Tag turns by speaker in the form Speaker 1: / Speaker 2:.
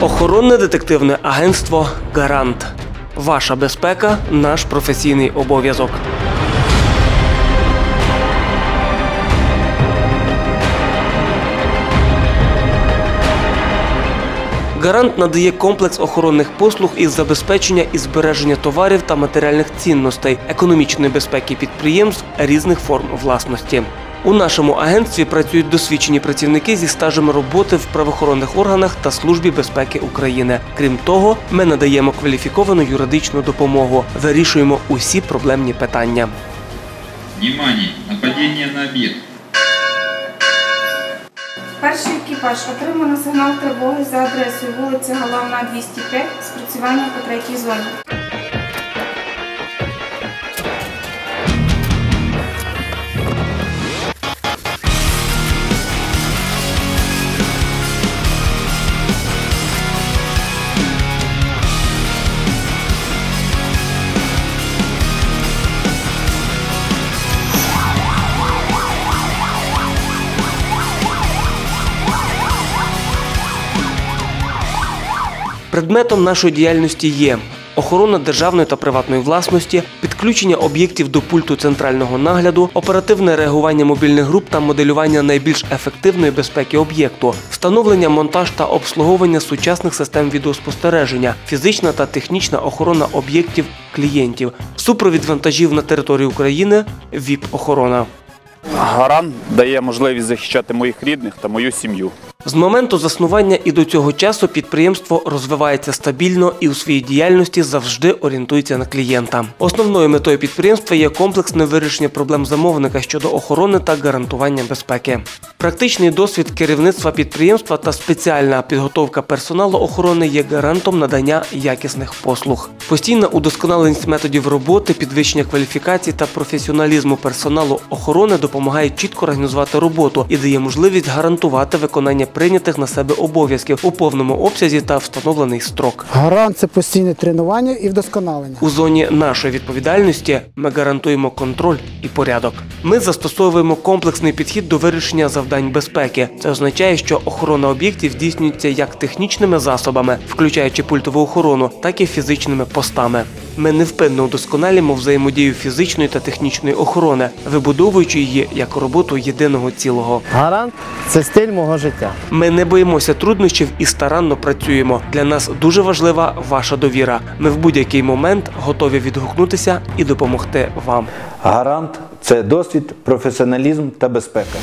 Speaker 1: Охоронне детективне агентство Гарант. Ваша безпека наш професійний обов'язок. Гарант надає комплекс охоронних послуг із забезпечення і збереження товарів та матеріальних цінностей, економічної безпеки підприємств різних форм власності. У нашому агентстві працюють досвідчені працівники зі стажем роботи в правоохоронних органах та службі безпеки України. Крім того, ми надаємо кваліфіковану юридичну допомогу, вирішуємо усі проблемні питання.
Speaker 2: Внимание! Нападение на объект.
Speaker 3: Перший екіпаж отримано сигнал тривоги за адресою вулиця Головна 205 спрацювання по третій зоні.
Speaker 1: Предметом нашої діяльності є охорона державної та приватної власності, підключення об'єктів до пульту центрального нагляду, оперативне реагування мобільних груп та моделювання найбільш ефективної безпеки об'єкту, встановлення, монтаж та обслуговування сучасних систем відеоспостереження, фізична та технічна охорона об'єктів клієнтів, супровід вантажів на території України, ВІП-охорона.
Speaker 4: Гарант дає можливість захищати моїх рідних та мою сім'ю.
Speaker 1: З моменту заснування і до цього часу підприємство розвивається стабільно і у своїй діяльності завжди орієнтується на клієнта. Основною метою підприємства є комплексне вирішення проблем замовника щодо охорони та гарантування безпеки. Практичний досвід керівництва підприємства та спеціальна підготовка персоналу охорони є гарантом надання якісних послуг. Постійна удосконаленість методів роботи, підвищення кваліфікації та професіоналізму персоналу охорони допомагає чітко організувати роботу і дає можливість гарантувати виконання прийнятих на себе обов'язків у повному обсязі та встановлений строк.
Speaker 5: Гарант це постійне тренування і вдосконалення.
Speaker 1: У зоні нашої відповідальності ми гарантуємо контроль і порядок. Ми застосовуємо комплексний підхід до вирішення завдань безпеки. Це означає, що охорона об'єктів здійснюється як технічними засобами, включаючи пультову охорону, так і фізичними постами. Ми невпинно удосконалюємо взаємодію фізичної та технічної охорони, вибудовуючи її як роботу єдиного цілого.
Speaker 6: Гарант це стиль мого життя.
Speaker 1: Ми не боїмося труднощів і старанно працюємо. Для нас дуже важлива ваша довіра. Ми в будь-який момент готові відгукнутися і допомогти вам.
Speaker 7: Гарант це досвід, професіоналізм та безпека.